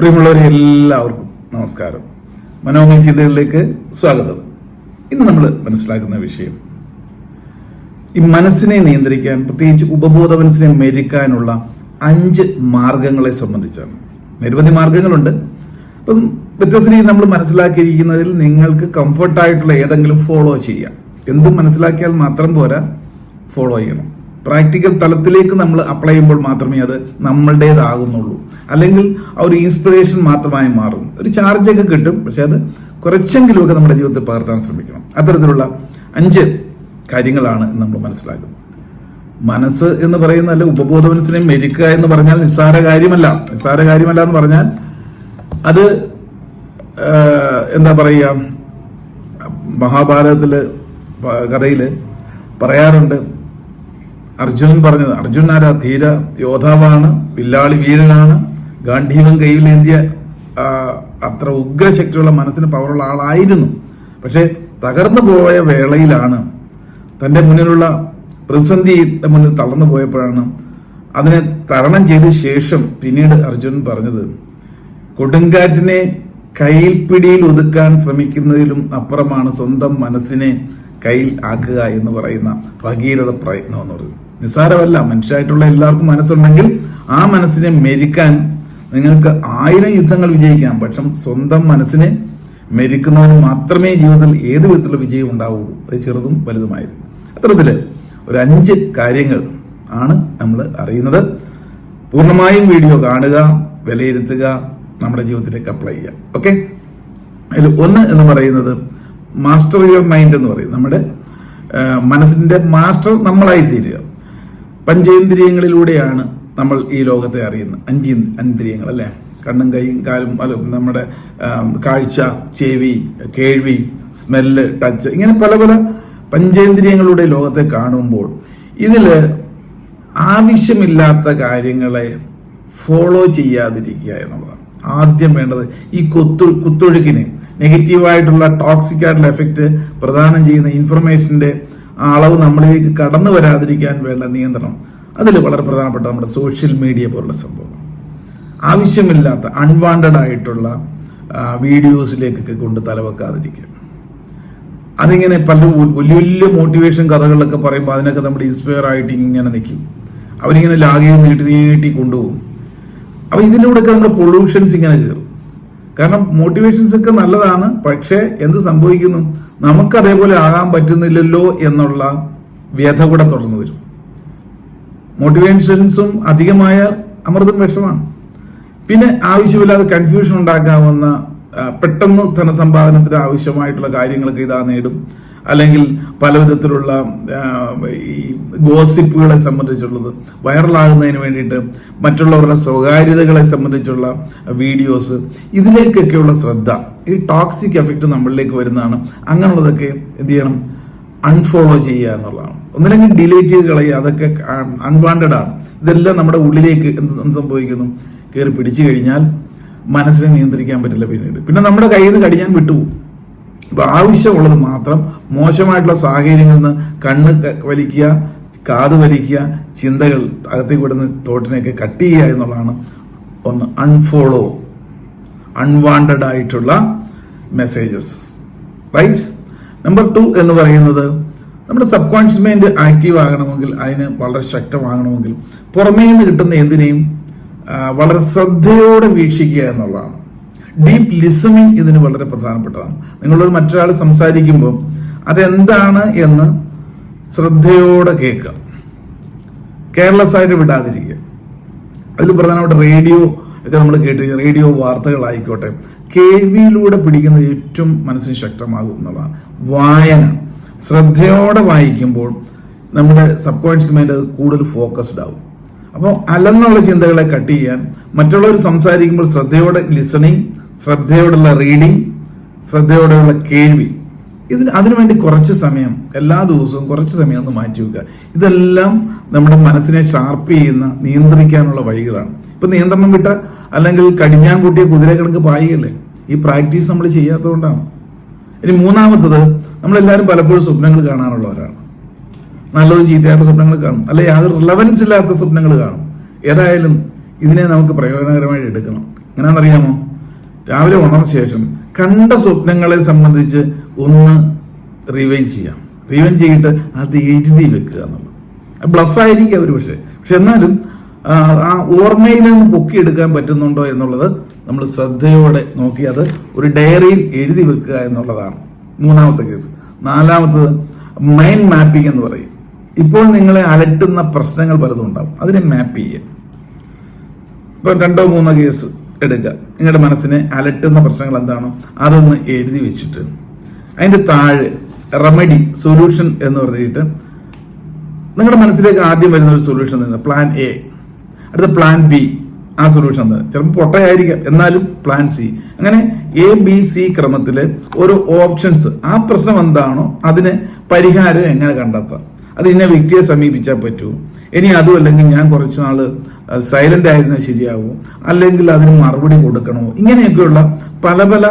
പ്രിയമുള്ളവരെ എല്ലാവർക്കും നമസ്കാരം. മനോമയ ചിന്തകളിലേക്ക് സ്വാഗതം. ഇന്ന് നമ്മൾ മനസ്സിലാക്കുന്ന വിഷയം ഈ മനസ്സിനെ നിയന്ത്രിക്കാൻ പ്രത്യേകിച്ച് ഉപബോധ മനസ്സിനെ മെരുക്കാനുള്ള അഞ്ച് മാർഗങ്ങളെ സംബന്ധിച്ചാണ്. നിരവധി മാർഗങ്ങളുണ്ട്. അപ്പം വ്യത്യസ്ത നമ്മൾ മനസ്സിലാക്കിയിരിക്കുന്നതിൽ നിങ്ങൾക്ക് കംഫർട്ടായിട്ടുള്ള ഏതെങ്കിലും ഫോളോ ചെയ്യാം. എന്തും മനസ്സിലാക്കിയാൽ മാത്രം പോരാ ഫോളോ ചെയ്യണം. പ്രാക്ടിക്കൽ തലത്തിലേക്ക് നമ്മൾ അപ്ലൈ ചെയ്യുമ്പോൾ മാത്രമേ അത് നമ്മളുടേതാകുന്നുള്ളൂ. അല്ലെങ്കിൽ ആ ഒരു ഇൻസ്പിറേഷൻ മാത്രമായി മാറും ഒരു ചാർജൊക്കെ കിട്ടും പക്ഷെ അത് കുറച്ചെങ്കിലുമൊക്കെ നമ്മുടെ ജീവിതത്തിൽ പകർത്താൻ ശ്രമിക്കണം. അത്തരത്തിലുള്ള അഞ്ച് കാര്യങ്ങളാണ് നമ്മൾ മനസ്സിലാക്കുന്നത്. മനസ്സ് എന്ന് പറയുന്ന അല്ല ഉപബോധ മനസ്സിനെ മെരിക്കുക എന്ന് പറഞ്ഞാൽ നിസ്സാര കാര്യമല്ല. നിസ്സാര കാര്യമല്ല എന്ന് പറഞ്ഞാൽ അത് എന്താ പറയുക മഹാഭാരതത്തിൽ കഥയിൽ പറയാറുണ്ട്. അർജുനൻ പറഞ്ഞത്. അർജുൻ ആരാ? ധീര യോദ്ധാവാണ് വില്ലാളി വീരനാണ് ഗാന്ധീവം കയ്യിലേന്തിയ അത്ര ഉഗ്രശക്തിയുള്ള മനസ്സിന് പവറുള്ള ആളായിരുന്നു. പക്ഷേ തകർന്നു പോയ വേളയിലാണ് തന്റെ മുന്നിലുള്ള പ്രതിസന്ധിയുടെ മുന്നിൽ തളർന്നു പോയപ്പോഴാണ് അതിനെ തരണം ചെയ്ത ശേഷം പിന്നീട് അർജുനൻ പറഞ്ഞത് കൊടുങ്കാറ്റിനെ കയ്യിൽ പിടിയിൽ ഒതുക്കാൻ ശ്രമിക്കുന്നതിലും അപ്പുറമാണ് സ്വന്തം മനസ്സിനെ കയ്യിൽ ആക്കുക എന്ന് പറയുന്ന ഭഗീരഥ പ്രയത്നം എന്ന് പറയുന്നത്. നിസ്സാരമല്ല മനുഷ്യരായിട്ടുള്ള എല്ലാവർക്കും മനസ്സുണ്ടെങ്കിൽ ആ മനസ്സിനെ മെരിക്കാൻ നിങ്ങൾക്ക് ആയിരം യുദ്ധങ്ങൾ വിജയിക്കാം. പക്ഷം സ്വന്തം മനസ്സിനെ മെരിക്കുന്നവന് മാത്രമേ ജീവിതത്തിൽ ഏത് വിധത്തിലുള്ള വിജയം ഉണ്ടാവുള്ളൂ അത് ചെറുതും വലുതുമായിരുന്നു. അത്തരത്തിൽ ഒരു അഞ്ച് കാര്യങ്ങൾ ആണ് നമ്മൾ അറിയുന്നത്. പൂർണമായും വീഡിയോ കാണുക വിലയിരുത്തുക നമ്മുടെ ജീവിതത്തിലേക്ക് അപ്ലൈ ചെയ്യുക. ഓക്കെ അതിൽ ഒന്ന് എന്ന് പറയുന്നത് മാസ്റ്റർ യുവർ മൈൻഡ് എന്ന് പറയും. നമ്മുടെ മനസ്സിന്റെ മാസ്റ്റർ നമ്മളായി തീരുക പഞ്ചേന്ദ്രിയങ്ങളിലൂടെയാണ് നമ്മൾ ഈ ലോകത്തെ അറിയുന്നത്. അഞ്ച് ഇന്ദ്- ഇന്ദ്രിയങ്ങൾ അല്ലേ? കണ്ണും കൈയും കാലും അല്ല നമ്മുടെ കാഴ്ച ചെവി കേൾവി സ്മെല്ല് ടച്ച് ഇങ്ങനെ പല പല പഞ്ചേന്ദ്രിയങ്ങളുടെ ലോകത്തെ കാണുമ്പോൾ ഇതിൽ ആവശ്യമില്ലാത്ത കാര്യങ്ങളെ ഫോളോ ചെയ്യാതിരിക്കുക എന്നുള്ളതാണ്. ആദ്യം വേണ്ടത് ഈ കൊത്തു കുത്തൊഴുക്കിന് നെഗറ്റീവായിട്ടുള്ള ടോക്സിക് ആയിട്ടുള്ള എഫക്റ്റ് പ്രദാനം ചെയ്യുന്ന ഇൻഫർമേഷന്റെ ആ അളവ് നമ്മളിലേക്ക് കടന്നു വരാതിരിക്കാൻ വേണ്ട നിയന്ത്രണം. അതിൽ വളരെ പ്രധാനപ്പെട്ട നമ്മുടെ സോഷ്യൽ മീഡിയ പോലുള്ള സംഭവം. ആവശ്യമില്ലാത്ത അൺവാണ്ടഡ് ആയിട്ടുള്ള വീഡിയോസിലേക്കൊക്കെ കൊണ്ട് തലവെക്കാതിരിക്കുക. അതിങ്ങനെ പല വലിയ വലിയ മോട്ടിവേഷൻ കഥകളിലൊക്കെ പറയുമ്പോൾ അതിനൊക്കെ നമ്മൾ ഇൻസ്പയർ ആയിട്ട് ഇങ്ങനെ നിൽക്കും അവരിങ്ങനെ ലാഗേജ് നീട്ടി നീട്ടി കൊണ്ടുപോകും. അപ്പോൾ ഇതിലൂടെയൊക്കെ നമ്മുടെ പൊള്യൂഷൻസ് ഇങ്ങനെ കയറും. കാരണം മോട്ടിവേഷൻസ് ഒക്കെ നല്ലതാണ് പക്ഷേ എന്ത് സംഭവിക്കുന്നു? നമുക്ക് അതേപോലെ ആകാൻ പറ്റുന്നില്ലല്ലോ എന്നുള്ള വ്യഥ കൂടെ തുടർന്ന് വരും. മോട്ടിവേഷൻസും അധികമായാൽ അമൃതം വിഷമാണ്. പിന്നെ ആവശ്യമില്ലാതെ കൺഫ്യൂഷൻ ഉണ്ടാക്കാവുന്ന പെട്ടെന്ന് ധനസമ്പാദനത്തിന് ആവശ്യമായിട്ടുള്ള കാര്യങ്ങളൊക്കെ ഇതാ നേടും. അല്ലെങ്കിൽ പല വിധത്തിലുള്ള ഈ ഗോസിപ്പുകളെ സംബന്ധിച്ചുള്ളത് വൈറലാകുന്നതിന് വേണ്ടിയിട്ട് മറ്റുള്ളവരുടെ സ്വകാര്യതകളെ സംബന്ധിച്ചുള്ള വീഡിയോസ് ഇതിലേക്കൊക്കെയുള്ള ശ്രദ്ധ ഈ ടോക്സിക് എഫക്റ്റ് നമ്മളിലേക്ക് വരുന്നതാണ്. അങ്ങനെയുള്ളതൊക്കെ എന്ത് ചെയ്യണം? അൺഫോളോ ചെയ്യുക എന്നുള്ളതാണ്. ഒന്നില്ലെങ്കിൽ ഡിലീറ്റ് ചെയ്ത് കളയുക അതൊക്കെ അൺവാണ്ടഡ് ആണ്. ഇതെല്ലാം നമ്മുടെ ഉള്ളിലേക്ക് എന്ത് സംഭവിക്കുന്നു? കയറി പിടിച്ചു കഴിഞ്ഞാൽ മനസ്സിനെ നിയന്ത്രിക്കാൻ പറ്റില്ല പിന്നീട്. പിന്നെ നമ്മുടെ കയ്യിൽ നിന്ന് കടിഞ്ഞാൻ വിട്ടുപോകും. ഇപ്പൊ ആവശ്യമുള്ളത് മാത്രം മോശമായിട്ടുള്ള സാഹചര്യങ്ങളിൽ നിന്ന് കണ്ണ് വലിക്കുക കാത് വലിക്കുക ചിന്തകൾ അകത്തേക്ക് വിടുന്ന തോട്ടിനെയൊക്കെ കട്ട് ചെയ്യുക എന്നുള്ളതാണ് ഒന്ന് അൺഫോളോ അൺവാണ്ടഡ് ആയിട്ടുള്ള മെസ്സേജസ് റൈറ്റ് നമ്പർ ടു എന്ന് പറയുന്നത് നമ്മുടെ സബ് കോൺഷ്യസ് മൈൻഡ് ആക്റ്റീവ് ആകണമെങ്കിൽ അതിന് വളരെ ശക്തമാകണമെങ്കിൽ പുറമേ നിന്ന് കിട്ടുന്ന എന്തിനേയും വളരെ ശ്രദ്ധയോടെ വീക്ഷിക്കുക എന്നുള്ളതാണ്. ഡീപ്പ് ലിസണിങ് ഇതിന് വളരെ പ്രധാനപ്പെട്ടതാണ്. നിങ്ങളൊരു മറ്റൊരാൾ സംസാരിക്കുമ്പോൾ അതെന്താണ് എന്ന് ശ്രദ്ധയോടെ കേൾക്കുക. കെയർലെസ് ആയിട്ട് വിടാതിരിക്കുക. അതിൽ പ്രധാനപ്പെട്ട റേഡിയോ ഒക്കെ നമ്മൾ കേട്ടിരിക്കുക റേഡിയോ വാർത്തകളായിക്കോട്ടെ. കേൾവിയിലൂടെ പിടിക്കുന്ന ഏറ്റവും മനസ്സിന് ശക്തമാകും എന്നുള്ളതാണ്. വായന. ശ്രദ്ധയോടെ വായിക്കുമ്പോൾ നമ്മുടെ സബ് കോൺഷ്യസ് മൈൻഡ് കൂടുതൽ ഫോക്കസ്ഡ് ആവും. അപ്പോൾ അലന്നുള്ള ചിന്തകളെ കട്ട് ചെയ്യാൻ മറ്റുള്ളവർ സംസാരിക്കുമ്പോൾ ശ്രദ്ധയോടെ ലിസണിങ് ശ്രദ്ധയോടുള്ള റീഡിങ് ശ്രദ്ധയോടെയുള്ള കേൾവി. ഇതിന് അതിനുവേണ്ടി കുറച്ച് സമയം എല്ലാ ദിവസവും കുറച്ച് സമയം ഒന്ന് മാറ്റി വെക്കുക. ഇതെല്ലാം നമ്മുടെ മനസ്സിനെ ഷാർപ്പ് ചെയ്യുന്ന നിയന്ത്രിക്കാനുള്ള വഴികളാണ്. ഇപ്പൊ നിയന്ത്രണം വിട്ട അല്ലെങ്കിൽ കടിഞ്ഞാൻ കൂട്ടിയ കുതിര കണക്ക് പായുകയല്ലേ? ഈ പ്രാക്ടീസ് നമ്മൾ ചെയ്യാത്തതുകൊണ്ടാണ്. ഇനി മൂന്നാമത്തത് നമ്മളെല്ലാവരും പലപ്പോഴും സ്വപ്നങ്ങൾ കാണാനുള്ളവരാണ് നല്ലതും ചീത്തയായിട്ട് സ്വപ്നങ്ങൾ കാണും. അല്ലെ യാതൊരു റിലവൻസ് ഇല്ലാത്ത സ്വപ്നങ്ങൾ കാണും. ഏതായാലും ഇതിനെ നമുക്ക് പ്രയോജനകരമായിട്ട് എടുക്കണം. എങ്ങനെയാണെന്നറിയാമോ? രാവിലെ ഉണർന്ന ശേഷം കണ്ട സ്വപ്നങ്ങളെ സംബന്ധിച്ച് ഒന്ന് റിവൈൻ ചെയ്യാം. റിവൈൻ ചെയ്തിട്ട് അത് എഴുതി വെക്കുക എന്നുള്ളത്. ബ്ലഫായിരിക്കും അവർ പക്ഷേ. പക്ഷെ എന്നാലും ആ ഓർമ്മയിൽ നിന്ന് പൊക്കിയെടുക്കാൻ പറ്റുന്നുണ്ടോ എന്നുള്ളത് നമ്മൾ ശ്രദ്ധയോടെ നോക്കി അത് ഒരു ഡയറിയിൽ എഴുതി വെക്കുക എന്നുള്ളതാണ് മൂന്നാമത്തെ കേസ്. നാലാമത്തത് മൈൻഡ് മാപ്പിംഗ് എന്ന് പറയും. ഇപ്പോൾ നിങ്ങളെ അലട്ടുന്ന പ്രശ്നങ്ങൾ പലതും ഉണ്ടാവും. അതിനെ മാപ്പ് ചെയ്യുക. ഇപ്പം രണ്ടോ മൂന്നോ കേസ് എടുക്കുക. നിങ്ങളുടെ മനസ്സിനെ അലട്ടുന്ന പ്രശ്നങ്ങൾ എന്താണോ അതൊന്ന് എഴുതി വെച്ചിട്ട് അതിന്റെ താഴെ റെമഡി സൊല്യൂഷൻ എന്ന് പറഞ്ഞിട്ട് നിങ്ങളുടെ മനസ്സിലേക്ക് ആദ്യം വരുന്ന ഒരു സൊല്യൂഷൻ തന്നെ പ്ലാൻ എ അടുത്ത പ്ലാൻ ബി ആ സൊല്യൂഷൻ തന്നെ ചിലപ്പോൾ പൊട്ടയായിരിക്കാം. എന്നാലും പ്ലാൻ സി അങ്ങനെ എ ബി സി ക്രമത്തിൽ ഒരു ഓപ്ഷൻസ് ആ പ്രശ്നം എന്താണോ അതിന് പരിഹാരം എങ്ങനെ കണ്ടെത്താം? അത് ഇന്ന വ്യക്തിയെ സമീപിച്ചാൽ പറ്റൂ. ഇനി അതും അല്ലെങ്കിൽ ഞാൻ കുറച്ച് നാൾ സൈലന്റ് ആയിരുന്നാൽ ശരിയാവും. അല്ലെങ്കിൽ അതിന് മറുപടി കൊടുക്കണമോ ഇങ്ങനെയൊക്കെയുള്ള പല പല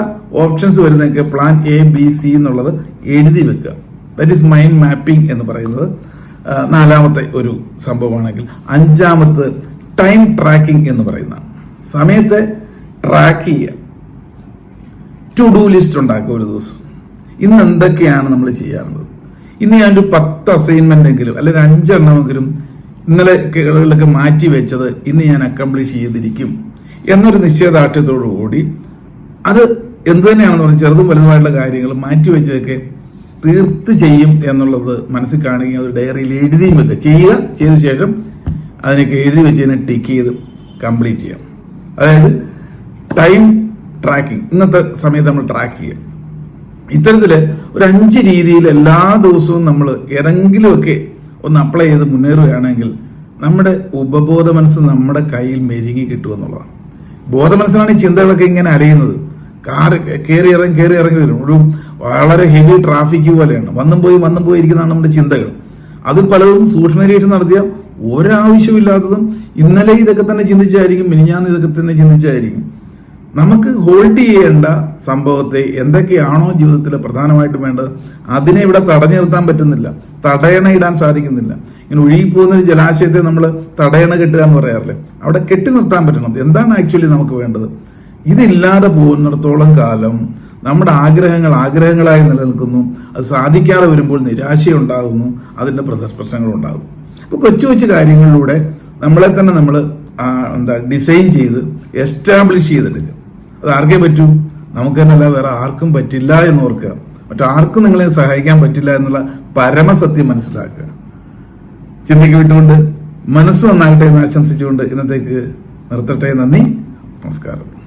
ഓപ്ഷൻസ് വരുന്നതൊക്കെ പ്ലാൻ എ ബി സി എന്നുള്ളത് എഴുതി വെക്കുക. ദറ്റ് ഈസ് മൈൻഡ് മാപ്പിംഗ് എന്ന് പറയുന്നത് നാലാമത്തെ ഒരു സംഭവമാണെങ്കിൽ അഞ്ചാമത്തെ ടൈം ട്രാക്കിംഗ് എന്ന് പറയുന്നതാണ്. സമയത്തെ ട്രാക്ക് ചെയ്യുക. ടു ഡു ലിസ്റ്റ് ഉണ്ടാക്കുക ഒരു ദിവസം. ഇന്ന് എന്തൊക്കെയാണ് നമ്മൾ ചെയ്യാറുള്ളത്? ഇന്ന് ഞാനൊരു പത്ത് അസൈൻമെന്റ് എങ്കിലും അല്ലെങ്കിൽ അഞ്ചെണ്ണമെങ്കിലും ഇന്നലെ കേളുകളിലൊക്കെ മാറ്റി വെച്ചത് ഇന്ന് ഞാൻ അക്കംപ്ലിഷ് ചെയ്തിരിക്കും എന്നൊരു നിശ്ചയദാർഢ്യത്തോടു കൂടി അത് എന്ത് തന്നെയാണെന്ന് പറഞ്ഞാൽ ചെറുതും വലുതുമായിട്ടുള്ള കാര്യങ്ങൾ മാറ്റി വെച്ചതൊക്കെ തീർത്ത് ചെയ്യും എന്നുള്ളത് മനസ്സിൽ കാണുകയും അത് ഡയറിയിൽ എഴുതിയും വെക്കുക. ചെയ്യുക ചെയ്ത ശേഷം അതിനൊക്കെ എഴുതി വെച്ചതിനെ ടിക്ക് ചെയ്ത് കംപ്ലീറ്റ് ചെയ്യാം. അതായത് ടൈം ട്രാക്കിംഗ് ഇന്നത്തെ സമയത്ത് നമ്മൾ ട്രാക്ക് ചെയ്യുക. ഇത്തരത്തിൽ ഒരു അഞ്ച് രീതിയിൽ എല്ലാ ദിവസവും നമ്മൾ ഏതെങ്കിലുമൊക്കെ ഒന്ന് അപ്ലൈ ചെയ്ത് മുന്നേറുകയാണെങ്കിൽ നമ്മുടെ ഉപബോധ മനസ്സ് നമ്മുടെ കയ്യിൽ മെരുകി കിട്ടുമെന്നുള്ളതാണ് ബോധ മനസ്സിലാണ് ഈ ചിന്തകളൊക്കെ ഇങ്ങനെ അലയുന്നത്. കാറ് കയറി ഇറങ്ങി കയറി ഇറങ്ങി വരും. ഒരു വളരെ ഹെവി ട്രാഫിക് പോലെയാണ്. വന്നും പോയി വന്നും പോയി ഇരിക്കുന്നതാണ് നമ്മുടെ ചിന്തകൾ. അത് പലതും സൂക്ഷ്മ നിരീക്ഷണം നടത്തിയ ഒരാവശ്യമില്ലാത്തതും ഇന്നലെ ഇതൊക്കെ തന്നെ ചിന്തിച്ചായിരിക്കും മിനിഞ്ഞാന്ന് ഇതൊക്കെ തന്നെ ചിന്തിച്ചായിരിക്കും. നമുക്ക് ഹോൾഡ് ചെയ്യേണ്ട സംഭവത്തെ എന്തൊക്കെയാണോ ജീവിതത്തിൽ പ്രധാനമായിട്ടും വേണ്ടത് അതിനെ ഇവിടെ തടഞ്ഞു നിർത്താൻ പറ്റുന്നില്ല. തടയണ ഇടാൻ സാധിക്കുന്നില്ല. ഇങ്ങനെ ഒഴുകിപ്പോകുന്ന ഒരു ജലാശയത്തെ നമ്മൾ തടയണ കെട്ടുക എന്ന് പറയാറില്ലേ? അവിടെ കെട്ടി നിർത്താൻ പറ്റണം. എന്താണ് ആക്ച്വലി നമുക്ക് വേണ്ടത്? ഇതില്ലാതെ പോകുന്നിടത്തോളം കാലം നമ്മുടെ ആഗ്രഹങ്ങൾ ആഗ്രഹങ്ങളായി നിലനിൽക്കുന്നു. അത് സാധിക്കാതെ വരുമ്പോൾ നിരാശയുണ്ടാകുന്നു. പ്രശ്നങ്ങൾ പ്രശ്നങ്ങളുണ്ടാകും അപ്പോൾ കൊച്ചു കൊച്ചു കാര്യങ്ങളിലൂടെ നമ്മളെ തന്നെ നമ്മൾ എന്താ ഡിസൈൻ ചെയ്ത് എസ്റ്റാബ്ലിഷ് ചെയ്തെടുക്കുക അത് ആർക്കേ പറ്റൂ? നമുക്ക് തന്നെയല്ല വേറെ ആർക്കും പറ്റില്ല എന്ന് ഓർക്കുക മറ്റാർക്കും നിങ്ങളെ സഹായിക്കാൻ പറ്റില്ല എന്നുള്ള പരമസത്യം മനസ്സിലാക്കുക. ചിന്തയ്ക്ക് വിട്ടുകൊണ്ട് മനസ്സ് നന്നാകട്ടെ എന്ന് ആശംസിച്ചുകൊണ്ട് ഇന്നത്തേക്ക് നിർത്തട്ടെ. നന്ദി. നമസ്കാരം.